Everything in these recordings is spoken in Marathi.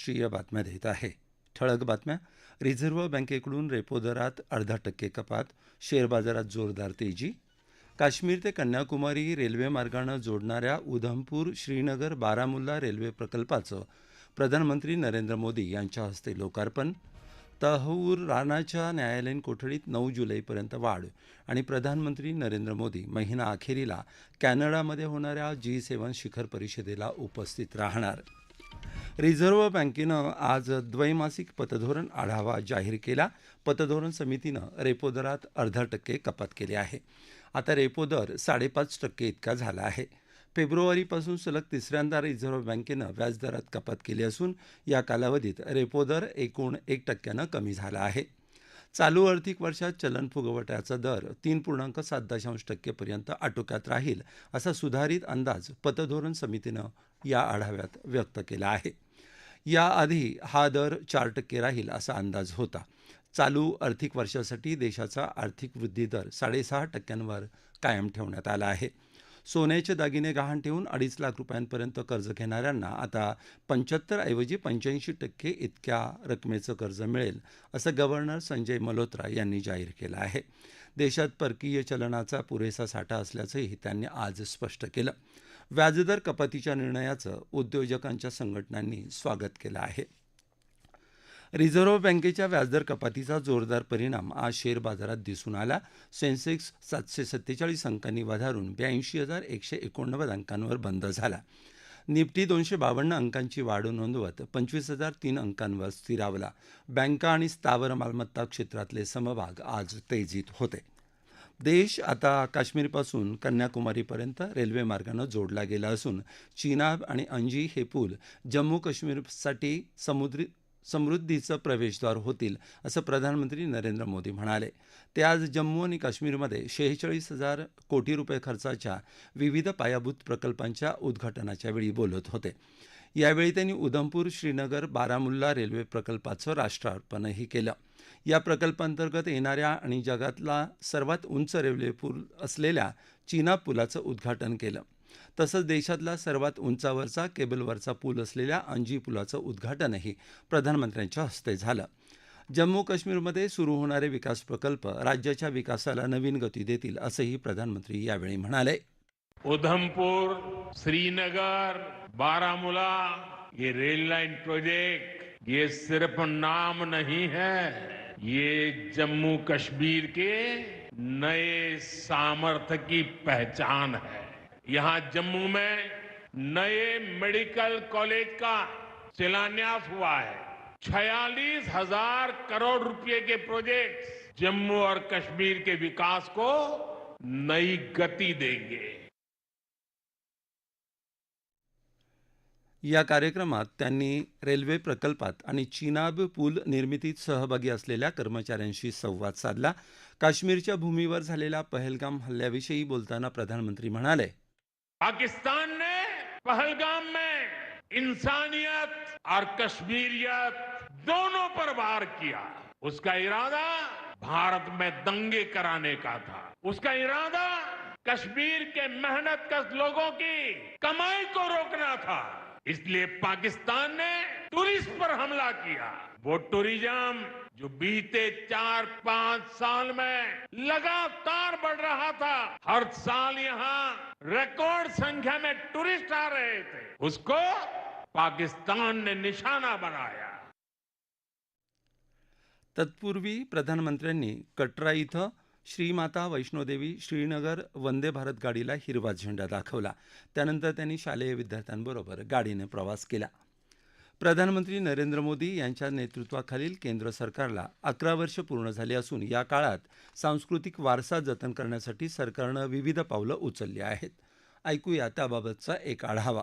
राष्ट्रीय बातम्या देत आहे. ठळक बातम्या. रिझर्व्ह बँकेकडून रेपो दरात अर्धा टक्के कपात. शेअर बाजारात जोरदार तेजी. काश्मीर ते कन्याकुमारी रेल्वे मार्गानं जोडणाऱ्या उधमपूर श्रीनगर बारामुल्ला रेल्वे प्रकल्पाचं प्रधानमंत्री नरेंद्र मोदी यांच्या हस्ते लोकार्पण. तहूर राणाच्या न्यायालयीन कोठडीत नऊ जुलैपर्यंत वाढ आणि प्रधानमंत्री नरेंद्र मोदी महिना अखेरीला कॅनडामध्ये होणाऱ्या जी सेवन शिखर परिषदेला उपस्थित राहणार. रिझर्व्ह बँकेनं आज द्वैमासिक पतधोरण आढावा जाहीर केला. पतधोरण समितीनं रेपो दरात अर्धा टक्के कपात केली आहे. आता रेपो दर साडेपाच टक्के इतका झाला आहे. फेब्रुवारीपासून सलग तिसऱ्यांदा रिझर्व्ह बँकेनं व्याजदरात कपात केली असून या कालावधीत रेपो दर एकूण एक टक्क्यानं कमी झाला आहे. चालू आर्थिक वर्षात चलन फुगवट्याचा दर तीन पूर्णांक सात दशांश टक्केपर्यंत आटोक्यात राहील असा सुधारित अंदाज पतधोरण समितीनं या आढाव्यात व्यक्त केला आहे. याआधी हा दर चार टक्के राहील असा अंदाज होता. चालू आर्थिक वर्षासाठी देशाचा आर्थिक वृद्धी दर साडेसहा टक्क्यांवर कायम ठेवण्यात आला आहे. सोन्याचे दागिने गहाण ठेवून अडीच लाख रुपयांपर्यंत कर्ज घेणाऱ्यांना आता पंच्याहत्तर ऐवजी पंच्याऐंशी टक्के इतक्या रकमेचं कर्ज मिळेल असं गव्हर्नर संजय मल्होत्रा यांनी जाहीर केलं आहे. देशात परकीय चलनाचा पुरेसा साठा असल्याचंही त्यांनी आज स्पष्ट केलं. व्याजदर कपातीच्या निर्णयाचं उद्योजकांच्या संघटनांनी स्वागत केलं आहे. रिझर्व्ह बँकेच्या व्याजदर कपातीचा जोरदार परिणाम आज शेअर बाजारात दिसून आला. सेन्सेक्स सातशे सत्तेचाळीस अंकांनी वधारून ब्याऐंशी हजार एकशे एकोणनव्वद अंकांवर बंद झाला. निफ्टी दोनशे बावन्न अंकांची वाढ नोंदवत पंचवीस हजार तीन अंकांवर स्थिरावला. बँका आणि स्थावर मालमत्ता क्षेत्रातले समभाग आज तेजीत होते. देश आता काश्मीरपासून कन्याकुमारीपर्यंत रेल्वे मार्गानं जोडला गेला असून चिनाब आणि अंजी हे पूल जम्मू काश्मीरसाठी समुद्री समृद्धीचं प्रवेशद्वार होतील असं प्रधानमंत्री नरेंद्र मोदी म्हणाले. ते आज जम्मू आणि काश्मीरमध्ये शेहेचाळीस हजार कोटी रुपये खर्चाच्या विविध पायाभूत प्रकल्पांच्या उद्घाटनाच्या वेळी बोलत होते. यावेळी त्यांनी उधमपूर श्रीनगर बारामुल्ला रेल्वे प्रकल्पाचं राष्ट्रार्पणही केलं. या प्रकल्पांतर्गत येणाऱ्या आणि जगातला सर्वात उंच रेल्वे पूल असलेल्या चीना पुलाचं उद्घाटन केलं. तसंच देशातला सर्वात उंचावरचा केबलवरचा पूल असलेल्या अंजी पुलाचं उद्घाटनही प्रधानमंत्र्यांच्या हस्ते झालं. जम्मू काश्मीरमध्ये सुरू होणारे विकास प्रकल्प राज्याच्या विकासाला नवीन गती देतील असंही प्रधानमंत्री यावेळी म्हणाले. उधमपूर श्रीनगर बारामूला ये रेल लाइन प्रोजेक्ट ये सिर्फ नाम नहीं है ये जम्मू कश्मीर के नए सामर्थ्य की पहचान है। यहाँ जम्मू में नए मेडिकल कॉलेज का शिलान्यास हुआ है। छियालीस हजार करोड़ रुपए के प्रोजेक्ट जम्मू और कश्मीर के विकास को नई गति देंगे। या कार्यक्रमात त्यांनी रेल्वे प्रकल्पात आणि चिनाब पूल निर्मितीत सहभागी असलेल्या कर्मचाऱ्यांशी संवाद साधला. काश्मीरच्या भूमीवर झालेल्या पहलगाम हल्ल्याविषयी बोलताना प्रधानमंत्री म्हणाले पाकिस्तान ने पहलगाम में इंसानियत और कश्मीरियत दोनों पर वार किया। उसका इरादा भारत में दंगे कराने का था। उसका इरादा कश्मीर के मेहनत कश लोगों की कमाई को रोकना था। इसलिए पाकिस्तान ने टूरिस्ट पर हमला किया। वो टूरिज़्म जो बीते चार, पाँच साल में लगातार बढ़ रहा था, हर साल यहाँ रिकॉर्ड संख्या में टूरिस्ट आ रहे थे। उसको पाकिस्तान ने निशाना बनाया। तत्पूर्वी प्रधानमंत्र्यांनी कटरा इथं श्रीमाता वैष्णोदेवी श्रीनगर वंदे भारत गाडीला हिरवा झेंडा दाखवला. त्यानंतर त्यांनी शालेय विद्यार्थ्यांबरोबर गाडीने प्रवास केला. प्रधानमंत्री नरेंद्र मोदी यांच्या नेतृत्वाखालील केंद्र सरकारला अकरा वर्ष पूर्ण झाली असून या काळात सांस्कृतिक वारसा जतन करण्यासाठी सरकारनं विविध पावलं उचलली आहेत. ऐकूया त्याबाबतचा एक आढावा.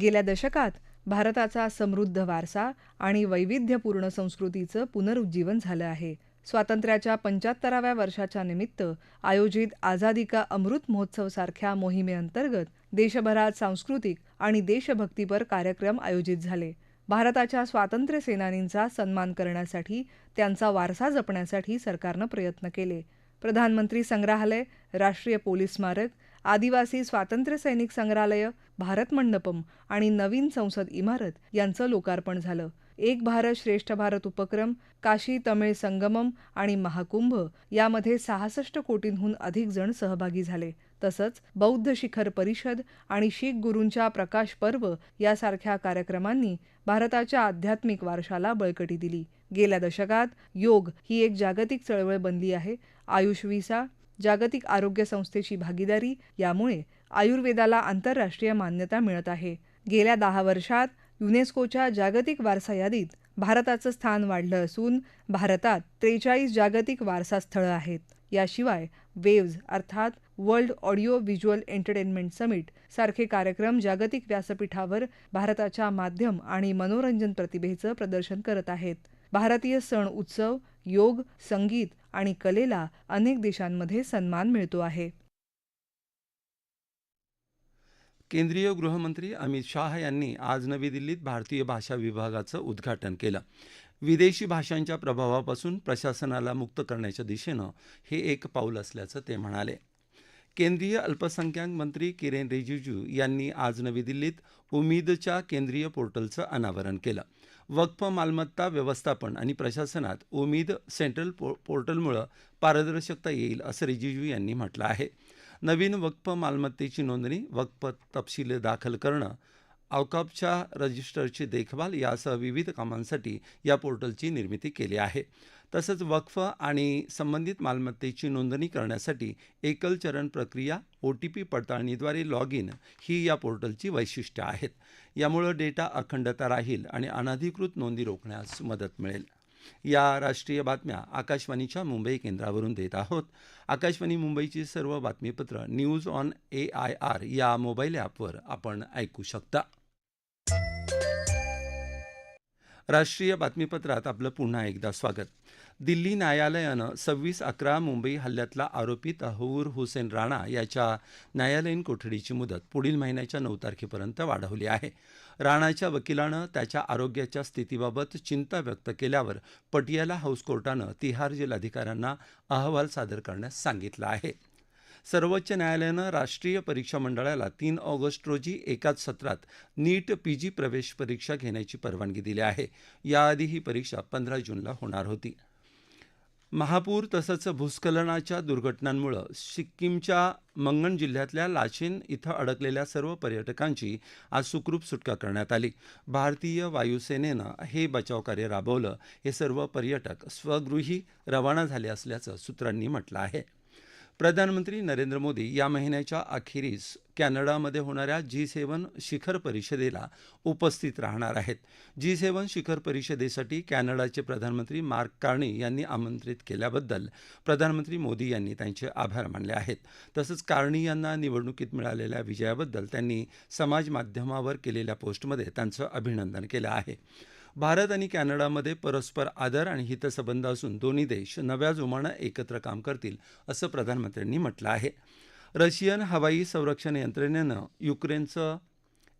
गेल्या दशकात भारताचा समृद्ध वारसा आणि वैविध्यपूर्ण संस्कृतीचं पुनरुज्जीवन झालं आहे. स्वातंत्र्याच्या पंच्याहत्तराव्या वर्षाच्या निमित्त आयोजित आझादी का अमृत महोत्सव सारख्या मोहिमेअंतर्गत देशभरात सांस्कृतिक आणि देशभक्तीपर कार्यक्रम आयोजित झाले. भारताच्या स्वातंत्र्य सेनानींचा सन्मान करण्यासाठी त्यांचा वारसा जपण्यासाठी सरकारनं प्रयत्न केले. प्रधानमंत्री संग्रहालय राष्ट्रीय पोलीस स्मारक आदिवासी स्वातंत्र्य सैनिक संग्रहालय भारत मंडपम आणि नवीन संसद इमारत यांचं लोकार्पण झालं. एक भारत श्रेष्ठ भारत उपक्रम काशी तमिळ संगमम आणि महाकुंभ यामध्ये सहासष्ट कोटींहून अधिक जण सहभागी झाले. तसंच बौद्ध शिखर परिषद आणि शीख गुरूंच्या प्रकाश पर्व यासारख्या कार्यक्रमांनी भारताच्या आध्यात्मिक वारशाला बळकटी दिली. गेल्या दशकात योग ही एक जागतिक चळवळ बनली आहे. आयुष विसा जागतिक आरोग्य संस्थेची भागीदारी यामुळे आयुर्वेदाला आंतरराष्ट्रीय मान्यता मिळत आहे. गेल्या दहा वर्षात युनेस्कोच्या जागतिक वारसा यादीत भारताचं स्थान वाढलं असून भारतात त्रेचाळीस जागतिक वारसा स्थळं आहेत. याशिवाय वेव्ज अर्थात world audio visual entertainment summit सारखे कार्यक्रम जागतिक व्यासपीठावर भारताच्या माध्यम आणि मनोरंजन प्रतिभेचं प्रदर्शन करत आहेत. भारतीय सण उत्सव योग संगीत आणि कलेला अनेक देशांमध्ये सन्मान मिळतो आहे. केंद्रीय गृहमंत्री अमित शाह यांनी आज नवी दिल्लीत भारतीय भाषा विभागाचं उद्घाटन केलं. विदेशी भाषांच्या प्रभावापासून प्रशासनाला मुक्त करण्याच्या दिशेनं हे एक पाऊल असल्याचं ते म्हणाले. केंद्रीय अल्पसंख्याक मंत्री किरेन रिजिजू यांनी आज नवी दिल्लीत उमीदच्या केंद्रीय पोर्टलचं अनावरण केलं. वक्फ मालमत्ता व्यवस्थापन आणि प्रशासनात उमीद सेंट्रल पो पोर्टलमुळं पारदर्शकता येईल असं रिजिजू यांनी म्हटलं आहे. नवीन वक्फ मालमत्तेची नोंदणी वक्फ तपशील दाखल करणं अवकापच्या रजिस्टरची देखभाल यासह विविध कामांसाठी या पोर्टलची निर्मिती केली आहे. तसंच वक्फ आणि संबंधित मालमत्तेची नोंदणी करण्यासाठी एकल चरण प्रक्रिया ओ टी पी पडताळणीद्वारे लॉग इन ही या पोर्टलची वैशिष्ट्य आहेत. यामुळं डेटा अखंडता राहील आणि अनधिकृत नोंदी रोखण्यास मदत मिळेल. या राष्ट्रीय बातम्या आकाशवाणीच्या मुंबई केंद्रावरून देत आहोत. आकाशवाणी मुंबईची सर्व बातमीपत्र news on A I R या मोबाईल ॲपवर आपण ऐकू शकता. राष्ट्रीय बातमीपत्रात आपलं पुन्हा एकदा स्वागत. दिल्ली न्यायालयानं सव्वीस अकरा मुंबई हल्ल्यातला आरोपी तहूर हुसेन राणा याच्या न्यायालयीन कोठडीची मुदत पुढील महिन्याच्या नऊ तारखेपर्यंत वाढवली आहे. राणाच्या वकिलानं त्याच्या आरोग्याच्या स्थितीबाबत चिंता व्यक्त केल्यावर पटियाला हाऊस कोर्टानं तिहार जेल अधिकाऱ्यांना अहवाल सादर करण्यास सांगितलं आहे. सर्वोच्च न्यायालयानं राष्ट्रीय परीक्षा मंडळाला तीन ऑगस्ट रोजी एकाच सत्रात नीट पीजी प्रवेश परीक्षा घेण्याची परवानगी दिली आहे. याआधी ही परीक्षा पंधरा जूनला होणार होती. महापूर तसंच भूस्खलनाच्या दुर्घटनांमुळं सिक्कीमच्या मंगन जिल्ह्यातल्या लाचेन इथं अडकलेल्या सर्व पर्यटकांची आज सुखरूप सुटका करण्यात आली. भारतीय वायुसेनेनं हे बचावकार्य राबवलं. हे सर्व पर्यटक स्वगृही रवाना झाले असल्याचं सूत्रांनी म्हटलं आहे. प्रधानमंत्री नरेंद्र मोदी या महिन्याच्या अखेरीस कॅनडामध्ये होणाऱ्या जी सेवन शिखर परिषदेला उपस्थित राहणार आहेत. जी सेवन शिखर परिषदेसाठी कॅनडाचे प्रधानमंत्री मार्क कार्णी यांनी आमंत्रित केल्याबद्दल प्रधानमंत्री मोदी यांनी त्यांचे आभार मानले आहेत. तसंच कार्णी यांना निवडणुकीत मिळालेल्या विजयाबद्दल त्यांनी समाज माध्यमावर केलेल्या पोस्टमध्ये त्यांचं अभिनंदन केलं आहे. भारत आणि कॅनडामध्ये परस्पर आदर आणि हितसंबंध असून दोन्ही देश नव्या जोमानं एकत्र काम करतील असं प्रधानमंत्र्यांनी म्हटलं आहे. रशियन हवाई संरक्षण यंत्रणेनं युक्रेनचं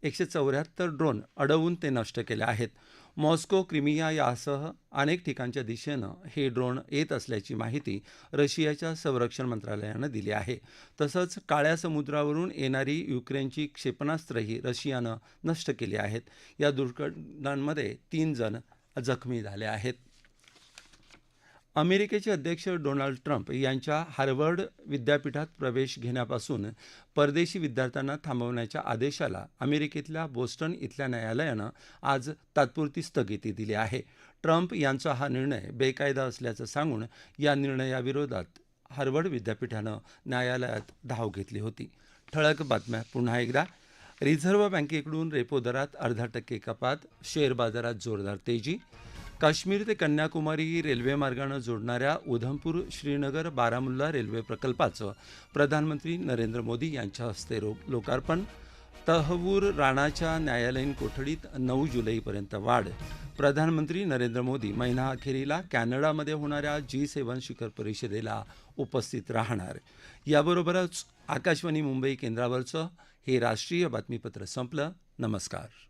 एकशे चौऱ्याहत्तर ड्रोन अडवून ते नष्ट केले आहेत. मॉस्को क्रिमिया यासह अनेक ठिकाणच्या दिशेनं हे ड्रोन येत असल्याची माहिती रशियाच्या संरक्षण मंत्रालयानं दिली आहे. तसंच काळ्या समुद्रावरून येणारी युक्रेनची क्षेपणास्त्रही रशियानं नष्ट केली आहेत. या दुर्घटनांमध्ये तीन जण जखमी झाले आहेत. अमेरिकेचे अध्यक्ष डोनाल्ड ट्रम्प यांच्या हार्वर्ड विद्यापीठात प्रवेश घेण्यापासून परदेशी विद्यार्थ्यांना थांबवण्याच्या आदेशाला अमेरिकेतल्या बोस्टन इथल्या न्यायालयानं आज तात्पुरती स्थगिती दिली आहे. ट्रम्प यांचा हा निर्णय बेकायदा असल्याचं सांगून या निर्णयाविरोधात हार्वर्ड विद्यापीठानं न्यायालयात धाव घेतली होती. ठळक बातम्या पुन्हा एकदा. रिझर्व्ह बँकेकडून रेपो दरात अर्धा टक्के कपात शेअर बाजारात जोरदार तेजी. काश्मीर ते कन्याकुमारी रेल्वे मार्गानं जोडणाऱ्या उधमपूर श्रीनगर बारामुल्ला रेल्वे प्रकल्पाचं प्रधानमंत्री नरेंद्र मोदी यांच्या हस्ते रो लोकार्पण. तहवूर राणाच्या न्यायालयीन कोठडीत नऊ जुलैपर्यंत वाढ. प्रधानमंत्री नरेंद्र मोदी महिना अखेरीला कॅनडामध्ये होणाऱ्या जी सेवन शिखर परिषदेला उपस्थित राहणार. याबरोबरच आकाशवाणी मुंबई केंद्रावरचं हे राष्ट्रीय बातमीपत्र संपलं. नमस्कार.